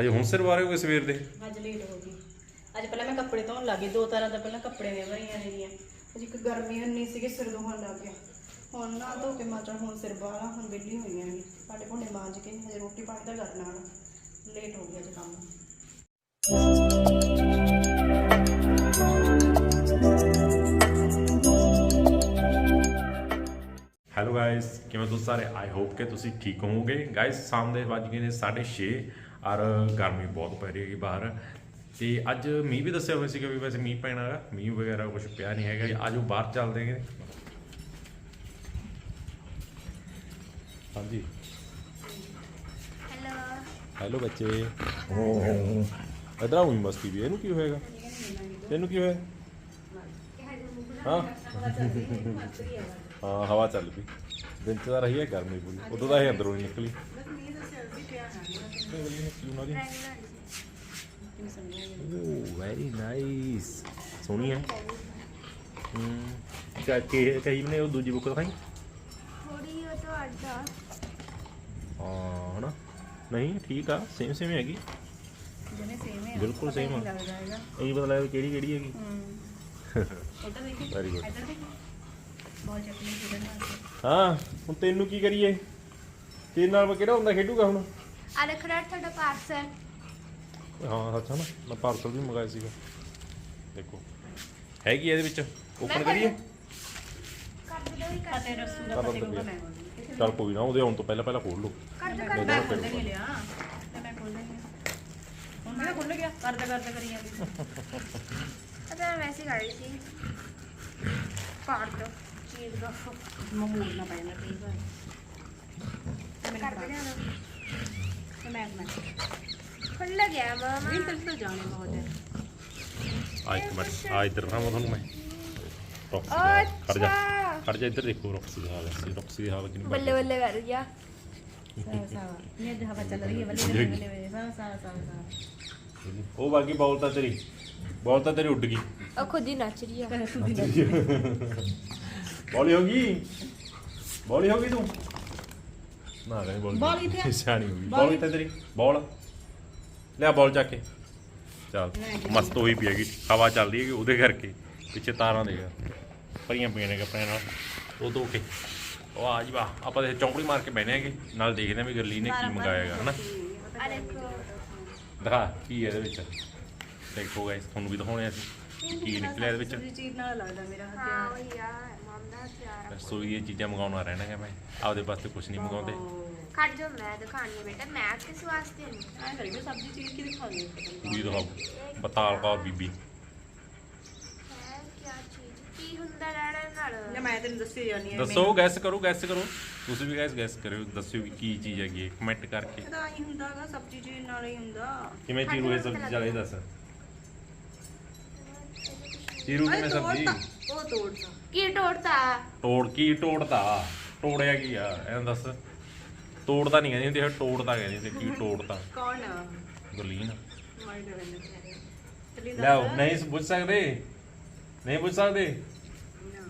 ਹਜੇ ਹੁਣ ਸਿਰ ਵਾਰੇ ਹੋਗੇ ਸਵੇਰ ਦੇ। ਅੱਜ ਲੇਟ ਹੋ ਗਈ। ਅੱਜ ਪਹਿਲਾਂ ਮੈਂ ਕੱਪੜੇ ਧੋਣ ਲੱਗ ਗਈ ਦੋ ਤਰ੍ਹਾਂ ਦਾ ਪਹਿਲਾਂ ਕੱਪੜੇ ਨੇ ਭਰੀਆਂ ਨੇਗੀਆਂ ਅੱਜ ਇੱਕ ਗਰਮੀ ਇੰਨੀ ਸੀਗੀ ਸਿਰ ਦੁਖਣ ਲੱਗ ਗਿਆ। ਹੁਣ ਨਾ ਧੋ ਕੇ ਮਾਤਰ ਹੁਣ ਸਿਰ ਬਾਹਲਾ ਹੁਣ ਵਿਹਲੀ ਹੋਈਆਂ ਨੇ ਸਾਡੇ ਭਾਂਡੇ ਮਾਂਜ ਕੇ ਹਜੇ ਰੋਟੀ ਪਾਣੀ ਦਾ ਕਰਨਾ ਹੁਣ ਲੇਟ ਹੋ ਗਿਆ ਅੱਜ ਕੰਮ। ਹੈਲੋ ਗਾਇਸ ਕਿਵੇਂ ਤੁਸੀਂ ਸਾਰੇ? ਆਈ ਹੋਪ ਕਿ ਤੁਸੀਂ ਠੀਕ ਹੋਵੋਗੇ। ਗਾਇਸ ਸ਼ਾਮ ਦੇ ਵੱਜ ਗਏ ਨੇ 6:30 ਔਰ ਗਰਮੀ ਬਹੁਤ ਪੈ ਰਹੀ ਹੈਗੀ ਬਾਹਰ। ਤੇ ਅੱਜ ਮੀਂਹ ਵੀ ਦੱਸਿਆ ਹੋਇਆ ਸੀਗਾ ਵੀ ਵੈਸੇ ਮੀਂਹ ਪੈਣਾ ਹੈਗਾ ਮੀਂਹ ਵਗੈਰਾ ਕੁਝ ਪਿਆ ਨਹੀਂ ਹੈਗਾ। ਆਜੋ ਬਾਹਰ ਚੱਲਦੇ ਹੈਗੇ। ਹਾਂਜੀ। ਹੈਲੋ। ਹੈਲੋ ਬੱਚੇ। ਇਧਰ ਆਉਂ ਮਸਤੀ ਵੀ ਇਹਨੂੰ ਕੀ ਹੋਏਗਾ ਇਹਨੂੰ ਕੀ ਹੋਇਆ? ਹਾਂ। ਹਾਂ ਹਵਾ ਚੱਲ ਪਈ। ਦਿਨ ਚ ਤਾਂ ਰਹੀ ਹੈ ਗਰਮੀ ਪੂਰੀ। ਉਦੋਂ ਤਾਂ ਇਹ ਅੰਦਰੋਂ ਨਹੀਂ ਨਿਕਲੀ। ਓ ਵੈਰੀ ਨਾਈਸ ਸੋਹਣੀ ਹੈ? ਹੂੰ ਕਾ ਕੇ ਕਹੀ ਨੇ ਉਹ ਦੂਜੀ ਬੁੱਕ ਦਿਖਾਈ ਥੋੜੀ ਉਹ ਤੋਂ ਅੱਡਾ ਹਾਂ ਹਨਾ? ਨਹੀਂ ਠੀਕ ਆ ਸੇਮ ਸੇਮ ਹੈਗੀ। ਜਿਹਨੇ ਸੇਮ ਹੈ ਬਿਲਕੁਲ same ਆ। ਇਹ ਪਤਾ ਲੱਗਦਾ ਕਿਹੜੀ ਕਿਹੜੀ ਹੈਗੀ। ਉਧਰ ਦੇਖੀ? ਵੈਰੀ ਗੁੱਡ ਬਹੁਤ ਚੱਕਣੀ ਹਾਂ ਹੁਣ ਤੈਨੂੰ ਕੀ ਕਰੀਏ? ਤੇਰੇ ਨਾਲ ਮੈਂ ਕਿਹੜਾ ਹੁੰਦਾ ਖੇਡੂਗਾ ਹੁਣ? ਆ ਰਿਹਾ ਤੁਹਾਡਾ ਪਾਰਸਲ ਹਾਂ ਅੱਛਾ ਨਾ ਮੈਂ ਪਾਰਸਲ ਵੀ ਮੰਗਾਇਆ ਸੀਗਾ। ਦੇਖੋ। ਹੈਗੀ ਇਹਦੇ ਵਿੱਚ? ਓਪਨ ਕਰੀਏ? ਕਰ ਦੋ ਹੀ ਕਰ ਫਤਿਹ ਰਸੂ ਦਾ ਕਹੂੰਗਾ ਆ। ਮੈਂ। ਚੱਲ ਕੋਈ ਨਾ ਉਹਦੇ ਆਉਣ ਤੋਂ ਪਹਿਲਾਂ ਪਹਿਲਾਂ ਖੋਲ ਲਓ। ਕਰ ਦੋ ਨਹੀਂ, ਕਰ ਮੈਂ ਖੋਲ ਨਹੀਂ ਲਿਆ। ਤੇ ਮੈਂ ਖੋਲ ਨਹੀਂ ਹੁਣ ਮੈਂ ਖੁੱਲ ਗਿਆ। ਕਰਦਾ ਕਰਦਾ ਕਰੀ ਜਾਂਦੀ। ਅਦਾ ਮੈਂ ਵੈਸੇ ਕਰ ਰਹੀ ਸੀ। ਪਾੜ ਦੋ ਚੀਜ਼ ਦਾ। ਮਮੂਰ ਨਾ ਪੈ ਜਾਂਦਾ ਕਈ ਵਾਰ। ਤੇ ਮੈਂ ਕਰ ਕਰ ਹੈ ਆ ਇੱਕ ਮਿੰਟ ਆ ਇੱਧਰ ਨਾ ਮੈਂ ਤੁਹਾਨੂੰ ਮੈਂ ਰੌਕਸੀ ਦਾ ਹਾਲ, ਖੜ ਜਾ ਖੜ ਜਾ ਇੱਧਰ ਦੇਖੋ ਰੌਕਸੀ ਦਾ ਹਾਲ ਹੈ ਰੌਕਸੀ ਦੀ ਕਿੰਨੀ ਬੱਲੇ ਬੱਲੇ ਸਾਵਾ ਸਾਵਾ ਉਹ ਬਾਕੀ ਬੌਲ ਤਾਂ ਤੇਰੀ ਬੌਲ ਤਾਂ ਤੇਰੀ ਉੱਡ ਗਈ। ਉਹ ਖੁਦ ਹੀ ਨੱਚ ਰਹੀ ਆ। ਬੌਲੀ ਹੋ ਗਈ ਬੌਲੀ ਹੋ ਗਈ ਤੂੰ। ਨਾ ਬੌਲੀ ਬੌਲ ਕਿੱਥੇ ਆ? ਸਿਆਣੀ ਹੋ ਗਈ। ਬੌਲ ਬੌਲ ਤਾਂ ਤੇਰੀ। ਬੌਲ। ਲਿਆ ਬੌਲ ਚੱਕ ਕੇ। ਚੱਲ ਮਸਤ ਹੋਈ ਪਈ ਹੈਗੀ। ਹਵਾ ਚੱਲਦੀ ਹੈਗੀ ਉਹਦੇ ਕਰਕੇ। ਪਿੱਛੇ ਤਾਰਾਂ ਦੇ ਭਰੀਆਂ ਪਈਆਂ ਨੇ ਕੱਪੜਿਆਂ ਨਾਲ। ਉਹ ਧੋ ਕੇ। ਉਹ ਆ ਜੀ ਵਾਹ। ਆਪਾਂ ਤੇ ਚੌਂਕੜੀ ਮਾਰ ਕੇ ਬਹਿਨੇ ਹੈਗੇ। ਨਾਲ ਦੇਖਦੇ ਹਾਂ ਵੀ ਗਰਲੀ ਨੇ ਕੀ ਮੰਗਾਇਆ ਹੈਗਾ ਹਨਾ? ਆ ਦੇਖੋ। ਦਿਖਾ ਕੀ ਹੈ ਇਹਦੇ ਵਿੱਚ। ਦੇਖੋ ਗਾਇਸ ਤੁਹਾਨੂੰ ਵੀ ਦਿਖਾਉਣੇ ਅਸੀਂ। ਕੀ ਨਿਕਲਿਆ ਇਹਦੇ ਵਿੱਚ। ਚੀਜ਼ ਨਾਲ ਲੱਗਦਾ ਮੇਰਾ ਹਾਂ ਹਥਿਆਰ ਉਹੀ ਆ। ਸੋ ਇਹ ਚੀਜ਼ਾਂ ਮੰਗਾਉਣਾ ਰਹਿਣਾ ਹੈ ਮੈਂ। ਆਪਦੇ ਵਾਸਤੇ ਕੁਝ ਨਹੀਂ ਮੰਗਾਉਂਦੇ। ਖੜ ਜਾ ਮੈਂ ਦਿਖਾਣੀ ਬੇਟਾ। ਮੈਂ ਕਿਸ ਵਾਸਤੇ ਨਹੀਂ? ਐ ਕਰੀਏ ਸਬਜ਼ੀ ਚੀਜ਼ ਕੀ ਦਿਖਾ ਦੇ ਵੀ ਦਿਖਾਓ। ਬਤਾਲ ਕੌਰ ਬੀਬੀ। ਕੀ ਚੀਜ਼? ਕੀ ਹੁੰਦਾ ਰਹਿਣਾ ਜਾਂ ਨਾਲ ਮੈਂ ਤੈਨੂੰ ਦੱਸੀ ਜਾਨੀ ਆ ਦੱਸੋ ਗੈਸ ਕਰੋ ਗੈਸ ਕਰੋ। ਤੁਸੀਂ ਵੀ ਗੈਸ ਗੈਸ ਕਰਿਓ। ਦੱਸਿਓ ਵੀ ਕੀ ਚੀਜ਼ ਹੈਗੀ ਹੈ। ਕਮੈਂਟ ਕਰਕੇ। ਇਹਦਾ ਹੀ ਹੁੰਦਾਗਾ ਸਬਜ਼ੀ ਚੀਜ਼ ਨਾਲ ਹੀ ਹੁੰਦਾ। ਕਿਵੇਂ ਚੀਰੂ ਇਹ ਸਬਜ਼ੀ ਚੱਲ ਦੱਸ। ਚੀਰੂ ਕਿਵੇਂ ਸਬਜ਼ੀ? ਉਹ ਤੋੜਦਾ ਕੀ ਟੋੜਤਾ? ਤੋੜ ਕੀ ਤੋੜਦਾ ਤੋੜਿਆ ਕੀ ਆ? ਐਂ ਦੱਸ। ਤੋੜਦਾ ਨਹੀਂ ਕਹਿੰਦੀ ਹੁੰਦੀ ਇਹ ਤੋੜਦਾ ਕਹਿੰਦੀ ਹੁੰਦੀ ਕੀ ਤੋੜਦਾ ਕੌਣ? ਗੁਰਲੀਨ। ਲਿਆਓ ਨਹੀਂ ਪੁੱਛ ਸਕਦੇ? ਨਹੀਂ ਪੁੱਛ ਸਕਦੇ?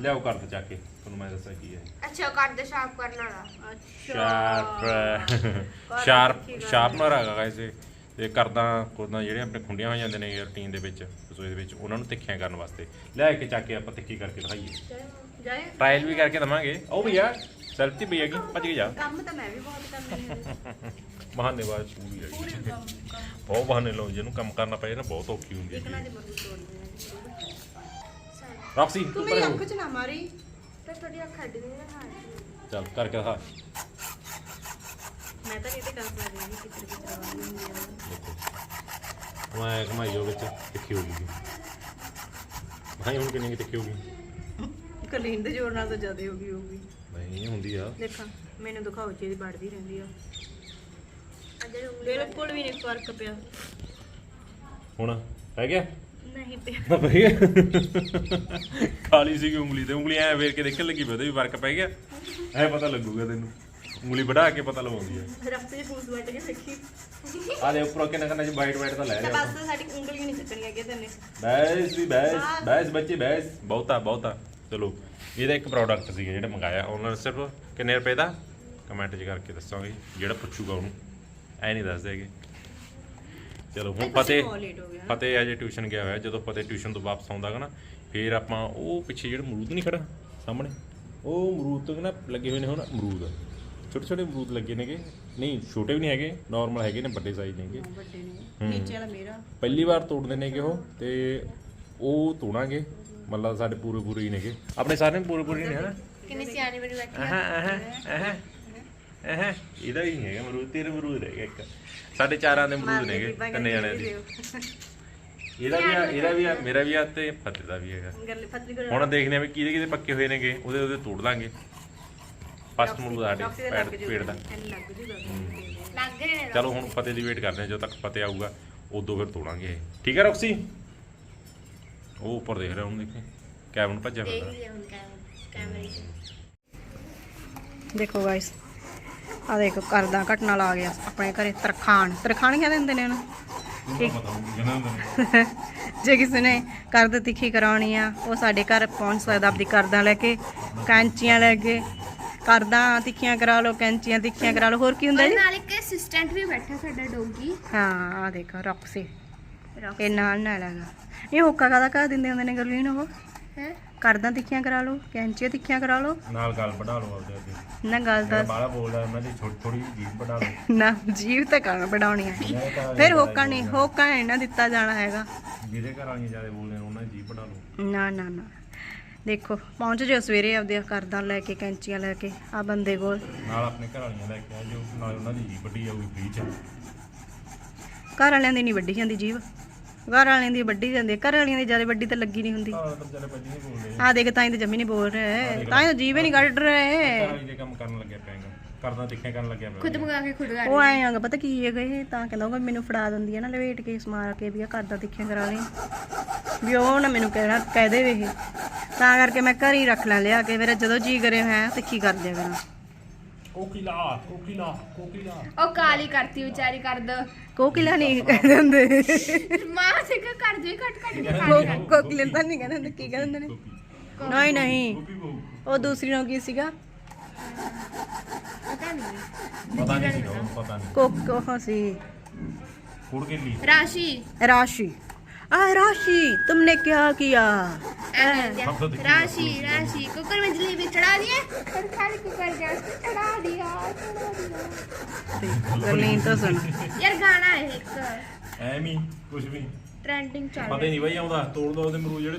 ਲਿਆਓ ਕਰ ਦੋ ਚੱਕ ਕੇ ਤੁਹਾਨੂੰ ਮੈਂ ਦੱਸਾਂ ਕੀ ਹੈ। ਅੱਛਾ ਕਰ ਦੇ ਸਾਫ਼ ਕਰਨ ਵਾਲਾ। ਸ਼ਾਰਪ। ਸ਼ਾਰਪ ਸ਼ਾਰਪਨਰ ਹੈਗਾ ਗਾਇਸ ਇਹ ਤੇ ਕਰਦਾ ਕੋਦਾਂ ਜਿਹੜੇ ਆਪਣੇ ਖੁੰਡੀਆਂ ਹੋ ਜਾਂਦੇ ਨੇ ਰੂਟੀਨ ਦੇ ਵਿੱਚ। ਰਸੋਈ ਦੇ ਵਿੱਚ ਉਹਨਾਂ ਨੂੰ ਤਿੱਖੀਆਂ ਕਰਨ ਵਾਸਤੇ। ਲੈ ਕੇ ਚੱਕ ਕੇ ਆਪਾਂ ਤਿੱਖੀ ਕਰਕੇ ਦਿਖਾਈਏ। ਜਾਏ। ਟ੍ਰਾਇਲ ਵੀ ਕਰਕੇ ਦਵਾਂਗੇ। ਉਹ ਵੀ ਆ ਸੈਲਫੀ ਪਈ ਹੈਗੀ ਭੱਜ ਕੇ ਜਾ। ਕੰਮ ਤਾਂ ਮੈਂ ਵੀ ਬਹੁਤ ਕਰਨੀ ਹੈ। ਬਹਾਨੇ ਬਾਅਦ ਪੂਰੀ ਹੈਗੀ। ਬਹੁਤ ਬਹਾਨੇ ਲਾਉ ਜਿਹਨੂੰ ਕੰਮ ਕਰਨਾ ਪਏ ਨਾ ਬਹੁਤ ਔਖੀ ਹੁੰਦੀ ਹੈ ਰੌਕਸੀ ਤੂੰ ਤੂੰ ਮੇਰੀ ਪਰੇ ਹੋ ਅੱਖ 'ਚ ਨਾ ਮਾਰੀ ਤੇ ਤੁਹਾਡੀ ਅੱਖ ਅੱਡ ਗਈ ਨਾ ਹਾਂ। ਚੱਲ ਕਰਕੇ ਦਿਖਾ। ਮੈਂ ਤਾਂ ਕਿਤੇ ਕਰ ਸਕਦੀ ਨਹੀਂ ਕਿਤੇ ਕਿਤੇ ਵਾਲੀ ਹੁੰਦੀ ਆ ਦੇਖੋ ਮੈਂ ਘਮਾਈ ਜੋ ਵਿੱਚ ਤਿੱਖੀ ਹੋ ਗਈ ਭਾਈ ਹੁਣ ਕਿੰਨੀ ਕੁ ਤਿੱਖੀ ਹੋ ਗਈ। ਕਲੀਨ ਦੇ ਜ਼ੋਰ ਨਾਲ ਤਾਂ ਜ਼ਿਆਦਾ ਹੋ ਗਈ ਹੋਊਗੀ। ਨਹੀਂ ਹੁੰਦੀ ਆ। ਦੇਖਾਂ ਮੈਨੂੰ ਦਿਖਾਓ ਚੀਜ਼ ਵੱਢਦੀ ਰਹਿੰਦੀ ਆ। ਬਿਲਕੁਲ ਵੀ ਨਹੀਂ ਫ਼ਰਕ ਪਿਆ। ਹੁਣ ਪੈ ਗਿਆ? ਨਹੀਂ ਪਿਆ। ਨਾ ਪੈ ਗਿਆ। ਖਾਲੀ ਸੀਗੀ ਉਂਗਲੀ ਤੇ। ਉਂਗਲੀ ਐ ਵੇਖ ਕੇ ਦੇਖਣ ਲੱਗੀ ਪਈ ਉਹਦੇ ਵੀ ਫ਼ਰਕ ਪੈ ਗਿਆ। ਐ ਪਤਾ ਲੱਗੂਗਾ ਤੈਨੂੰ। ਉਂਗਲੀ ਵਧਾ ਕੇ ਪਤਾ ਲਵਾਉਂਦੀ ਰਸਤੇ 'ਚ ਫੂਸ ਵੱਟ ਕੇ ਦੇਖੀ ਆ ਦੇ ਉੱਪਰੋਂ ਕਿੰਨਾ ਕਿੰਨਾ ਚ ਵਾਈਟ ਵਾਈਟ ਤਾਂ ਲੈ ਰਿਹਾ ਬਸ ਸਾਡੀ ਉਂਗਲੀ ਨਹੀਂ ਚੱਕਣੀ ਹੈਗੀ ਤੈਨੇ। ਬੈਸ ਵੀ ਬੈਸ ਬੈਸ ਬੱਚੇ ਬੈਸ। ਬਹੁਤਾ ਬਹੁਤਾ। ਚਲੋ ਇਹਦਾ ਇੱਕ ਪ੍ਰੋਡਕਟ ਸੀਗਾ ਜਿਹੜਾ ਮੰਗਾਇਆ। ਉਹਨਾਂ ਨੇ ਸਿਰਫ ਕਿੰਨੇ ਰੁਪਏ ਦਾ? ਕਮੈਂਟ 'ਚ ਕਰਕੇ ਦੱਸਾਂਗੇ ਜਿਹੜਾ ਪੁੱਛੂਗਾ ਉਹਨੂੰ। ਐ ਨਹੀਂ ਦੱਸਦੇ ਹੈਗੇ। ਚਲੋ ਹੁਣ ਹੋ ਗਿਆ। ਫਤਿਹ ਅਜੇ ਟਿਊਸ਼ਨ ਗਿਆ ਹੋਇਆ ਜਦੋਂ ਫਤਿਹ ਟਿਊਸ਼ਨ ਤੋਂ ਵਾਪਸ ਆਉਂਦਾ ਗਾ ਨਾ ਫੇਰ ਆਪਾਂ ਉਹ ਪਿੱਛੇ ਜਿਹੜਾ ਅਮਰੂਦ ਨਹੀਂ ਖੜਾ ਸਾਹਮਣੇ। ਉਹ ਅਮਰੂਦ ਤੋਂ ਨਾ ਲੱਗੇ ਹੋਏ ਨੇ ਹੁਣ ਅਮਰੂਦ। ਛੋਟੇ ਛੋਟੇ ਅਮਰੂਦ ਲੱਗੇ ਨੇਗੇ। ਨਹੀਂ ਛੋਟੇ ਵੀ ਨਹੀਂ ਹੈਗੇ ਨਾਰਮਲ ਹੈਗੇ ਨੇ ਵੱਡੇ ਸਾਈਜ਼ ਨੇਗੇ। ਵੱਡੇ ਨੇ ਨੀਚੇ ਵਾਲਾ ਮੇਰਾ। ਪਹਿਲੀ ਵਾਰ ਤੋੜਦੇ ਨੇਗੇ ਉਹ ਤੇ ਉਹ ਤੋੜਾਂਗੇ। ਮਤਲਬ ਸਾਡੇ ਪੂਰੇ ਪੂਰੇ ਹੀ ਨੇਗੇ। ਆਪਣੇ ਸਾਰੇ ਪੂਰੇ ਪੂਰੇ ਹੀ ਨੇ ਹਨਾ? ਕਿੰਨੀ ਸਿਆਣੀ ਬਣੀ ਬੈਠੀ ਆਹਾਂ ਆਹਾਂ ਆਹਾਂ ਇਹਦਾ ਨਹੀਂ ਹੈਗਾ ਅਮਰੂਦ ਤੇਰੇ ਅਮਰੂਦ ਰਹਿ ਗਿਆ ਇੱਕ। ਸਾਡੇ ਚਾਰਾਂ ਦੇ ਅਮਰੂਦ ਨੇਗੇ ਤਿੰਨੇ ਜਣੇ ਦੇ ਇਹਦਾ ਵੀ ਆ ਇਹਦਾ ਵੀ ਆ ਮੇਰਾ ਵੀ ਆ ਤੇ ਫਤਿਹ ਦਾ ਵੀ ਹੈਗਾ। ਹੁਣ ਦੇਖਦੇ ਆ ਵੀ ਕਿਹਦੇ ਕਿਹਦੇ ਪੱਕੇ ਹੋਏ ਨੇਗੇ ਉਹਦੇ ਉਹਦੇ ਤੋੜ ਲਾਂਗੇ। ਫਸਟ ਅਮਰੂਦ ਸਾਡੇ ਪੈੜ ਪੇੜ ਦਾ। ਲੱਗ ਜੂਗਾ ਲੱਗ ਰਹੇ ਨੇ ਚਲੋ ਹੁਣ ਫਤਿਹ ਦੀ ਵੇਟ ਕਰਦੇ ਆ ਜਦੋਂ ਤੱਕ ਫਤਿਹ ਆਊਗਾ ਉਦੋਂ ਫਿਰ ਤੋੜਾਂਗੇ ਇਹ। ਠੀਕ ਹੈ ਰੌਕਸੀ? ਉਹ ਉੱਪਰ ਦੇਖ ਰਿਹਾ ਹੁਣ ਦੇਖੀ। ਕੈਬਨ ਭੱਜਿਆ ਦੇਖ ਫਿਰਦਾ ਲਿਆ ਹੁਣ ਕੈਮ- ਕੈਮਰੇ 'ਚ। ਦੇਖੋ ਗਾਇਸ ਆ ਦੇਖੋ ਕਰਦਾ ਘਟਨਾ ਆ ਗਿਆ। ਆਪਣੇ ਘਰੇ ਤਰਖਾਣ। ਤਰਖਾਣ ਕਹਿੰਦੇ ਹੁੰਦੇ ਨੇ ਪਤਾ ਨੇ ਜੇ ਕਿਸੇ ਨੇ ਕਰਦ ਤਿੱਖੀ ਕਰਾਉਣੀ ਆ ਉਹ ਸਾਡੇ ਘਰ ਪਹੁੰਚ ਸਕਦਾ ਆਪਦੀ ਕਰਦਾਂ ਲੈ ਕੇ ਕੈਂਚੀਆਂ ਲੈ ਕੇ। ਕਰਦਾਂ ਤਿੱਖੀਆਂ ਕਰਾ ਲਓ ਕੈਂਚੀਆਂ ਤਿੱਖੀਆਂ ਕਰਾ ਲਓ ਹੋਰ ਕੀ ਹੁੰਦਾ ਜੀ? ਨਾਲ ਇੱਕ ਅਸਿਸਟੈਂਟ ਵੀ ਬੈਠਾ ਸਾਡਾ ਡੋਗੀ। ਹਾਂ ਆ ਦੇਖੋ ਰੌਕਸੀ। ਇਹ ਨਾਲ ਨਾਲ ਹੈਗਾ। ਇਹ ਹੋਕਾ ਕਾਦਾ ਕਰ ਦਿੰਦੇ ਹੁੰਦੇ ਨੇ ਗਰਲੀਨ ਉਹ? ਹੈ? ਕਰਦਾਂ ਤਿੱਖੀਆਂ ਕਰਾ ਲਓ ਕੈਂਚੀਆਂ ਤਿੱਖੀਆਂ ਕਰਾ ਲਓ। ਨਾਲ ਗੱਲ ਵਧਾ ਲਓ ਆਪਦੇ ਅੱਗੇ। ਨਾ ਗੱਲ ਦੱਸ। ਬਾਲਾ ਬੋਲਦਾ ਉਹਨਾਂ ਦੀ ਛੋਟੀ ਥੋੜੀ ਜੀਭ ਵਧਾ ਲਓ। ਨਾ ਜੀਵ ਤਾਂ ਕਰਨ ਬਣਾਉਣੀ ਹੈ ਫਿਰ ਹੋਕਾ ਨਹੀਂ ਹੋਕਾ ਨਹੀਂ ਨਾ ਦਿੱਤਾ ਜਾਣਾ ਹੈਗਾ। ਜਿਹਦੇ ਘਰ ਵਾਲੀਆਂ ਜ਼ਿਆਦਾ ਬੋਲਦੇ ਨੇ ਉਹਨਾਂ ਦੀ ਜੀਭ ਵਧਾ ਲਓ। ਨਾ ਨਾ ਨਾ। ਦੇਖੋ ਪਹੁੰਚ ਜਿਓ ਸਵੇਰੇ ਆਪਦੇ ਕਰਦਾਂ ਲੈ ਕੇ ਕੈਂਚੀਆਂ ਲੈ ਕੇ ਆ ਬੰਦੇ ਕੋਲ। ਨਾਲ ਆਪਣੇ ਘਰ ਵਾਲੀਆਂ ਲੈ ਕੇ ਆ ਜੋ ਨਾਲ ਉਹਨਾਂ ਦੀ ਜੀਭ ਵੱਡੀ ਜਾਊਗੀ ਫ੍ਰੀ ਚ। ਘਰ ਵਾਲਿਆਂ ਦੀ ਨਹੀਂ ਵੱਡੀ ਜਾਂਦੀ ਜੀਵ ਘਰ ਵਾਲਿਆਂ ਦੀ ਵੱਡੀ ਜਾਂਦੀ ਹੈ। ਘਰ ਵਾਲਿਆਂ ਦੀ ਜ਼ਿਆਦਾ ਵੱਡੀ ਤਾਂ ਲੱਗੀ ਨਹੀਂ ਹੁੰਦੀ। ਘਰ ਵਾਲੇ ਤਾਂ ਵਿਚਾਰੇ ਬੱਜੀ ਨਹੀਂ ਬੋਲਦੇ। ਆ ਦੇਖ ਤਾਂ ਹੀ ਤਾਂ ਜੰਮੀ ਨਹੀਂ ਬੋਲ ਰਹੇ। ਤਾਂ ਹੀ ਤਾਂ ਜੀਵ ਹੀ ਨਹੀਂ ਕੱਢ ਰਹੇ। ਘਰ ਵਾਲੀ ਦੇ ਕੰਮ ਕਰਨ ਲੱਗਿਆ ਪਿਆਗਾ ਕਰਦਾ ਤਿੱਖਿਆ ਕਰਨ ਲੱਗਿਆ ਪਿਆ ਖੁਦ ਮੰਗਾ ਕੇ ਖੁਦ ਕਰ ਉਹ ਆਏ ਆਂਗਾ ਪਤਾ ਕੀ ਹੈਗਾ ਇਹ ਤਾਂ ਕਹਿੰਦਾ ਹੋਗਾ ਮੈਨੂੰ ਫੜਾ ਦਿੰਦੀ ਹੈ ਨਾ ਲਵੇਟ ਕੇ ਸਮਾਰ ਕੇ ਵੀ ਆ ਕਰਦਾ ਤਿੱਖੀਆਂ ਕਰਾ ਲਈ ਵੀ ਉਹ ਨਾ ਮੈਨੂੰ ਕਹਿਣਾ ਕਹਿ ਦੇਵੇ ਇਹ। ਤਾਂ ਕਰਕੇ ਮੈਂ ਘਰ ਹੀ ਰੱਖ ਲੈ ਲਿਆ ਕੇ ਮੇਰਾ ਜਦੋਂ ਜੀ ਕਰੇ ਮੈਂ ਤਿੱਖੀ ਕਰ ਦਿਆ ਕਰਾਂ। ਕੋਕਿਲਾ ਕੋਕਿਲਾ ਕੋਕਿਲਾ। ਉਹ ਕਾਲੀ ਕਰਤੀ ਵਿਚਾਰੀ ਕਰ ਦੋ। ਕੋਕਿਲਾ ਨਹੀਂ ਕਹਿੰਦੇ ਹੁੰਦੇ ਮਾਂ ਸੇ ਕਿ ਕਰ ਕੇ ਕਰ ਕੋ- ਕੋਕਿਲੇ ਤਾਂ ਨਹੀਂ ਕਹਿੰਦੇ ਹੁੰਦੇ ਕੀ ਕਹਿੰਦੇ ਹੁੰਦੇ ਨੇ? ਨਹੀਂ ਨਹੀਂ। ਉਹ ਦੂਸਰੀ ਨੂੰ ਕੀ ਸੀਗਾ?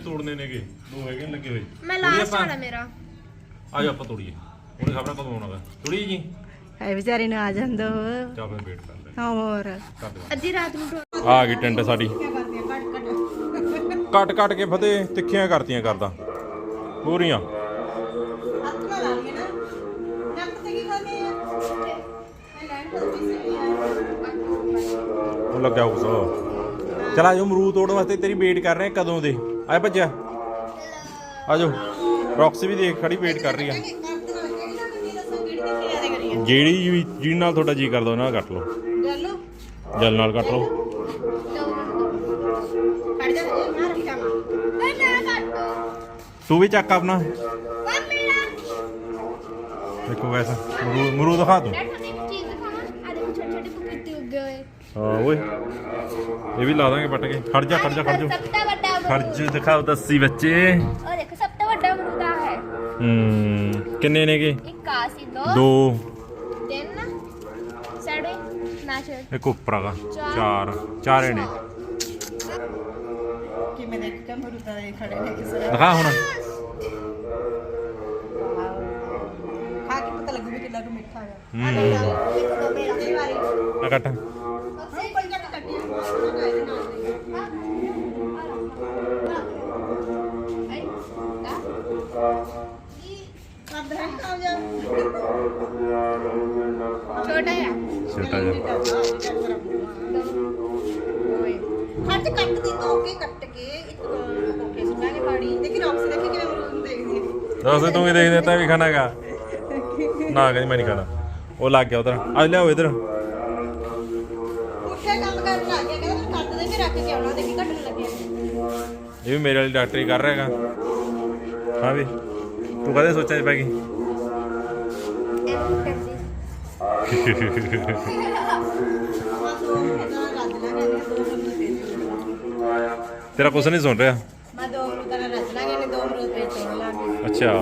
ਤੋੜਨੇ ਨੇ ਲੱਗੇ ਹੋਏ। ਮੈਂ ਲਾਸਟ ਵਾਲਾ ਮੇਰਾ। ਆ ਆਪਾਂ ਤੋੜੀਏ। ਉਹਨੇ ਸਭ ਨਾਲ ਕਮਾਉਣਾ ਵਾ? ਥੋੜੀ ਜੀ। ਐ ਵਿਚਾਰੇ ਨੂੰ ਆ ਜਾਂਦਾ ਉਹ ਚਾਹ ਮੈਂ ਵੇਟ ਕਰਦਾ ਹੋਰ। ਅੱਧੀ ਰਾਤ ਨੂੰ ਆ ਗਈ ਟਿੰਡ ਸਾਡੀ। ਕੱਟ ਕੱਟ। ਕੇ ਫਤਿਹ ਤਿੱਖੀਆਂ ਕਰਤੀਆਂ ਕਰਦਾ। ਪੂਰੀਆਂ। ਉਹ ਲੱਗਿਆ ਉਸ ਚਲ ਆਜੋ ਅਮਰੂਦ ਤੋੜਨ ਵਾਸਤੇ ਤੇਰੀ ਵੇਟ ਕਰ ਰਹੇ ਕਦੋਂ ਦੇ। ਆਏ ਭੱਜਿਆ। ਆਜੋ ਰੌਕਸ ਵੀ ਦੇਖ ਖੜੀ ਵੇਟ ਕਰ ਰਹੀ ਆ। ਜਿਹੜੀ ਵੀ ਜਿਹਦੇ ਨਾਲ ਤੁਹਾਡਾ ਜੀ ਕਰਦਾ ਉਹਨਾਂ ਨਾਲ ਕੱਟ ਲਓ। ਜਲ ਨਾਲ ਕੱਟ ਲਓ। ਓਏ ਮੇਰਾ ਕੱਟ। ਤੂੰ ਵੀ ਚੱਕ ਆਪਣਾ। ਓਏ ਮੇਰਾ। ਦੇਖੋ ਵੈਸਾ ਮਰੂ ਮਰੂ ਦਿਖਾ ਤੂੰ। ਡੈਡ ਤੁਹਾਨੂੰ ਇੱਕ ਚੀਜ਼ ਦਿਖਾਵਾਂ ਆ ਦੇਖੋ ਛੋਟੇ ਛੋਟੇ ਪਪੀਤੇ ਉੱਗੇ ਹੋਏ। ਹਾਂ ਓਏ। ਇਹ ਵੀ ਲਾ ਦਾਂਗੇ ਪੱਟ ਕੇ। ਖੜ ਜਾ ਖੜ ਜਾ ਖੜ ਜਾ। ਸਭ ਤੋਂ ਵੱਡਾ ਖੜ ਅਮਰੂਦ ਜਾ ਦਿਖਾਓ ਦੱਸੀ ਬੱਚੇ। ਉਹ ਦੇਖੋ ਸਭ ਤੋਂ ਵੱਡਾ ਅਮਰੂਦ ਆ ਹੈ। ਹੂੰ ਕਿੰਨੇ ਨੇਗੇ? ਇੱਕ ਆ ਸੀ ਦੋ। ਦੋ। ਛੱਡ ਇੱਕ ਉੱਪਰ ਆਗਾ ਚਾਰ। ਚਾਰੇ ਨੇ ਕਿਵੇਂ ਦੇਖ ਕੇ ਮਰੂ ਤਾਂ ਇਹ ਖੜੇ ਨੇ ਕਿਸੇ ਦਾ ਦਿਖਾ ਹੁਣ। ਖਾ ਕੱਟ। ਛੋਟਾ ਆ ਛੋਟਾ ਜਿਹਾ ਖੱਟ ਕੱਟ ਦੀ ਧੋ ਕੇ ਕੱਟ ਕੇ ਇੱਕ ਕੋਕੇ ਸੁਣਾ ਕੇ ਦੇਖੀ ਰੌਕਸ ਦੇਖੀ ਕਿਵੇਂ ਮਰੂਦ ਦੇਖਦੀ ਹੈ ਤੂੰ ਵੀ ਦੇਖ ਦੇਤਾ ਵੀ ਖਾਣਾਗਾ ਨਾ ਕਹਿੰਦੀ ਮੈਂ ਨਹੀਂ ਖਾਣਾ। ਉਹ ਲੱਗ ਗਿਆ ਉਧਰ। ਆ ਲਿਆਓ ਇਧਰ। ਪੁੱਠੇ ਕੰਮ ਕਰਨ ਲੱਗ ਗਿਆ ਕਹਿੰਦਾ ਕੱਟ ਦੇ ਕੇ ਰੱਖ ਕੇ ਆਉਣਾ ਦੇਖੀ ਕੱਟਣ ਲੱਗਿਆ ਇਹ ਵੀ ਮੇਰੇ ਵਾਲੀ ਡਾਕਟਰੀ ਕਰ ਰਿਹਾ ਹੈਗਾ। ਹਾਂ ਵੀ। ਤੂੰ ਕਦੇ ਸੋਚਿਆ ਚ ਪੈ ਗਈ? ਤੇਰਾ ਕੁਛ ਨਹੀਂ ਸੁਣ ਰਿਹਾ? ਮੈਂ ਦੋ ਅਮਰੂਦਾਂ ਨਾਲ ਰਚ ਲਾਂਗੇ ਨੇ ਦੋ ਅਮਰੂਦ ਪੇ ਤੋੜ ਲਾਂਗੇ ਅੱਛਾ।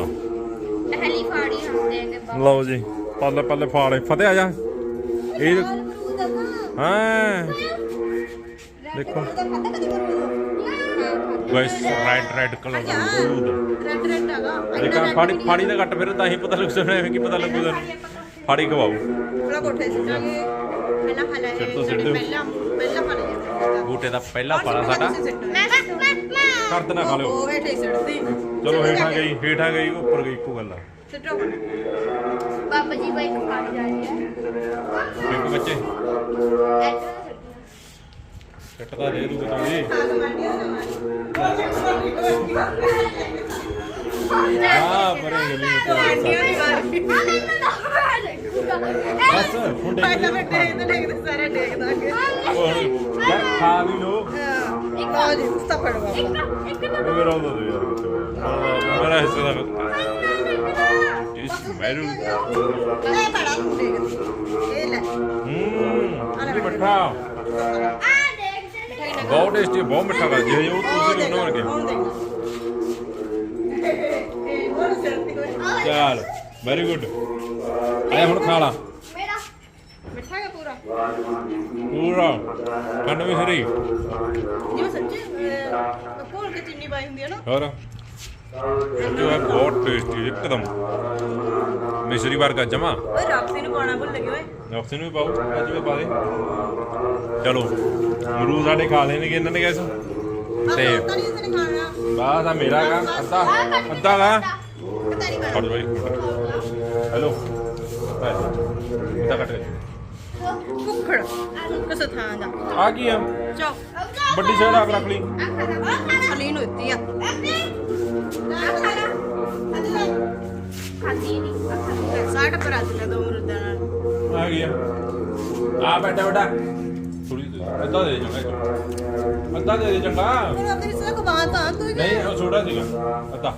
ਪਹਿਲੀ ਫਾੜੀ ਹਮ ਦੇਂਗੇ ਲਓ ਜੀ ਪੱਲੇ ਪੱਲੇ ਫਾੜੇ। ਫਤਿਹ ਆ ਜਾ। ਇਹ ਹਾਂ। ਦੇਖੋ। ਗਾਇਸ ਰੈਡ ਰੈਡ ਕਲਰ ਦਾ ਰੈਡ ਰੈਡ ਹੈਗਾ। ਦੇਖਾ ਫਾੜੀ ਫਾੜੀ ਦਾ ਘੱਟ ਫਿਰ ਤਾਂ ਹੀ ਪਤਾ ਲੱਗ ਸਕਦਾ ਐਵੇਂ ਕੀ ਪਤਾ ਲੱਗੂਗਾ ਫਾੜੀ ਖਵਾਓ। ਥੋੜਾ ਕੋਠੇ ਸਿੱਟਾਂਗੇ। ਪਹਿਲਾਂ। ਪਹਿਲਾਂ ਪਹਿਲਾਂ ਬੂਟੇ ਦਾ ਪਹਿਲਾ ਫਲ ਸਾਡਾ। ਕਰਦ ਨਾ ਖਾ ਲਿਓ। ਉਹ ਹੇਠੇ ਸਿੱਟਦੀ। ਚਲੋ ਹੇਠਾਂ ਗਈ ਹੇਠਾਂ ਗਈ ਉੱਪਰ ਗਈ ਇੱਕੋ ਗੱਲ ਆ। ਸਿੱਟੋ ਬਾਬਾ ਜੀ ਕੋਈ ਖਾਣੀ ਜਾ ਰਹੀ ਹੈ। ਬੱਚੇ। ਐਡਾ ਸਿੱਟ ਤਾਂ ਦੇ ਬਹੁਤ ਟੇਸਟੀ ਬਹੁਤ ਮਿੱਠਾ ਕਰ ਜੇ ਉਹ ਤੁਸੀਂ ਵੀ ਉਹਨਾਂ ਵਰਗੇ ਹੋਰ ਚੱਲ ਵੈਰੀ ਗੁੱਡ ਐ ਹੁਣ ਖਾ ਲਾ। ਮਿੱਠਾ ਹੈ ਪੂਰਾ। ਪੂਰਾ। ਕੰਨ ਵੀ ਸਰੀ। ਜਿਵੇਂ ਸੱਚੀ ਕੋਲ ਕੇ ਚੀਨੀ ਪਾਈ ਹੁੰਦੀ ਹੈ ਨਾ। ਹੋਰ? ਜੋ ਹੈ ਬਹੁਤ ਟੇਸਟੀ ਇੱਕਦਮ। ਮਿਸਰੀ ਵਰਗਾ ਜਮਾ। ਓਏ ਰਾਖਸੀ ਨੂੰ ਪਾਣਾ ਭੁੱਲ ਗਏ ਓਏ। ਨਫਸੇ ਨੂੰ ਵੀ ਪਾਓ ਅੱਜ ਵੀ ਪਾ ਦੇ। ਚਲੋ ਮਰੂਦ ਸਾਡੇ ਖਾ ਲੈਣਗੇ ਇਹਨਾਂ ਨੇ ਗੈਸ ਤੇ ਬਾਸ ਆ ਮੇਰਾ ਗਾ ਅੱਧਾ ਅੱਧਾ ਗਾ ਫੜ ਬਾਈ ਹੈਲੋ। ਅੱਧਾ ਕੱਟ ਕੇ। ਭੁੱਖੜ ਕਿਸ ਥਾਂ ਦਾ। ਆ ਕੀ ਆ? ਚੋ। ਵੱਡੀ ਸਾਈਡ ਆਪ ਰੱਖ ਲਈ। ਅਲੀ ਨੂੰ ਦਿੱਤੀ ਆ ਖਾਦੀ ਨਹੀਂ ਸਾਡ ਪਰ ਅੱਜ ਲੈ ਦੋ ਮਰੂਦਾਂ ਨਾਲ। ਆ ਗਿਆ ਆ। ਬੈਠਾ ਬੈਠਾ। ਥੋੜੀ ਅੱਧਾ ਦੇ ਦੇ ਚੰਗਾ ਅੱਧਾ ਦੇ ਦੇ ਚੰਗਾ। ਫਿਰ ਤੂੰ ਨਹੀਂ ਉਹ ਛੋਟਾ ਸੀਗਾ। ਅੱਧਾ।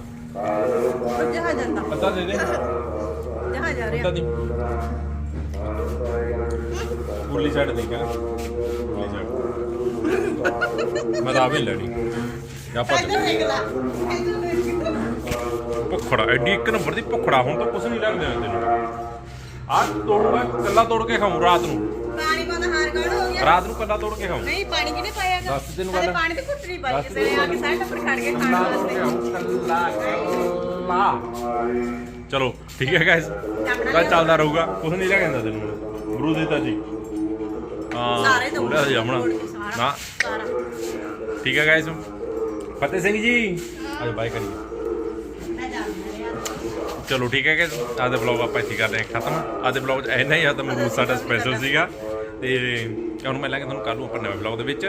ਜਹਾ ਜਾਂਦਾ। ਅੱਧਾ ਦੇ ਦੇ। ਜਹਾ ਜਾ ਅੱਧਾ ਰਿਹਾ ਦੀ। ਉਰਲੀ ਸਾਈਡ ਦੇ ਕਹਿੰਦਾ। ਉਰਲੀ ਸਾਈਡ ਮੈਂ ਤਾਂ ਆ ਵੀ ਲੈਣੀ ਆਪਾਂ ਇੱਧਰ ਦੇਖ ਲੈ। ਇੱਧਰ ਦੇਖ ਭੁੱਖੜਾ ਐਡੀ ਇੱਕ ਨੰਬਰ ਦੀ ਭੁੱਖੜਾ ਹੁਣ ਤਾਂ ਕੁਝ ਨਹੀਂ ਲੱਗਦਾ ਤੈਨੂੰ ਆ ਤੋੜੂਗਾ ਕੱਲਾ ਤੋੜ ਕੇ ਖਾਉਂ ਰਾਤ ਨੂੰ। ਪਾਣੀ ਪਾਉਂਦਾ ਹਾਰ ਗੜ ਹੋ ਗਿਆ। ਰਾਤ ਨੂੰ ਕੱਲਾ ਤੋੜ ਕੇ ਖਾਉਂ ਨਹੀਂ ਪਾਣੀ ਕਿਨੇ ਪਾਇਆਗਾ ਦੱਸ ਤੈਨੂੰ ਗੱਲ। ਪਾਣੀ ਤੇ ਨਹੀਂ ਪਾਈ ਕਿਸੇ ਨੇ ਆ ਕੇ ਸਾਰੇ ਟੱਪਰ ਖੜ ਕੇ ਖਾਣ ਵਾਸਤੇ। ਕੱਲਾ ਕੱਲਾ ਚਲੋ ਠੀਕ ਹੈ ਗਾਇਸ ਤਾਂ ਚੱਲਦਾ ਰਹੂਗਾ। ਕੁਝ ਨਹੀਂ ਲੱਗਦਾ ਤੈਨੂੰ। ਹੁਣ। ਗੁਰੂ ਦੇ ਤਾਂ ਜੀ। ਹਾਂ ਸਾਰੇ ਤੋਂ ਜਾਮਣਾ ਨਾ। ਠੀਕ ਹੈ ਗਾਇਸ ਫਤਿਹ ਸਿੰਘ ਜੀ। ਅੱਜ ਬਾਈ ਕਰੀਏ ਚਲੋ ਠੀਕ ਹੈ ਕਿ ਅੱਜ ਦਾ ਵਲੌਗ ਆਪਾਂ ਇੱਥੇ ਕਰਦੇ ਹਾਂ ਖਤਮ। ਅੱਜ ਦੇ ਵਲੌਗ 'ਚ ਇੰਨਾ ਹੀ ਆ ਤਾਂ ਮਰੂਦ ਸਾਡਾ ਸਪੈਸ਼ਲ ਸੀਗਾ। ਤੇ ਹੁਣ ਮਿਲਾਂਗੇ ਤੁਹਾਨੂੰ ਕੱਲ ਨੂੰ ਆਪਾਂ ਨਵੇਂ ਵਲੌਗ ਦੇ ਵਿੱਚ।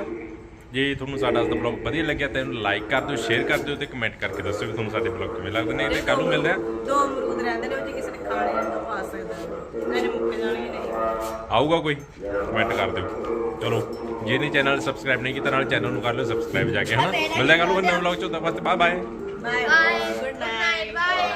ਜੇ ਤੁਹਾਨੂੰ ਸਾਡਾ ਅੱਜ ਦਾ ਵਲੌਗ ਵਧੀਆ ਲੱਗਿਆ ਤਾਂ ਇਹਨੂੰ ਲਾਈਕ ਕਰ ਦਿਓ ਸ਼ੇਅਰ ਕਰ ਦਿਓ ਤੇ ਕਮੈਂਟ ਕਰਕੇ ਦੱਸਿਓ ਕਿ ਤੁਹਾਨੂੰ ਸਾਡੇ ਵਲੌਗ ਕਿਵੇਂ ਲੱਗਦੇ ਨੇ। ਤੇ ਕੱਲ ਨੂੰ ਮਿਲਦੇ ਆ ਦੋ ਅਮਰੂਦ ਰਹਿੰਦੇ ਨੇ ਉਹ ਜੇ ਕਿਸੇ ਨੇ ਖਾਣੇ ਆ ਤਾਂ ਪਾ ਸਕਦਾ ਇਹਨੇ ਮੁੱਕ ਜਾਣਗੇ ਨਹੀਂ। ਆਊਗਾ ਕੋਈ? ਕਮੈਂਟ ਕਰ ਦਿਓ। ਚਲੋ ਜੇ ਨਹੀਂ ਚੈਨਲ ਸਬਸਕ੍ਰਾਈਬ ਨਹੀਂ ਕੀਤਾ ਨਾਲ ਚੈਨਲ ਨੂੰ ਕਰ ਲਿਓ ਸਬਸਕ੍ਰਾਈਬ ਜਾ ਕੇ ਹਨਾ? ਮਿਲਦੇ ਆ ਕੱਲ ਨੂੰ ਨਵੇਂ ਵਲੌਗ ਚ। ਉਦੋਂ ਬਾਅਦ bye bye bye bye good night bye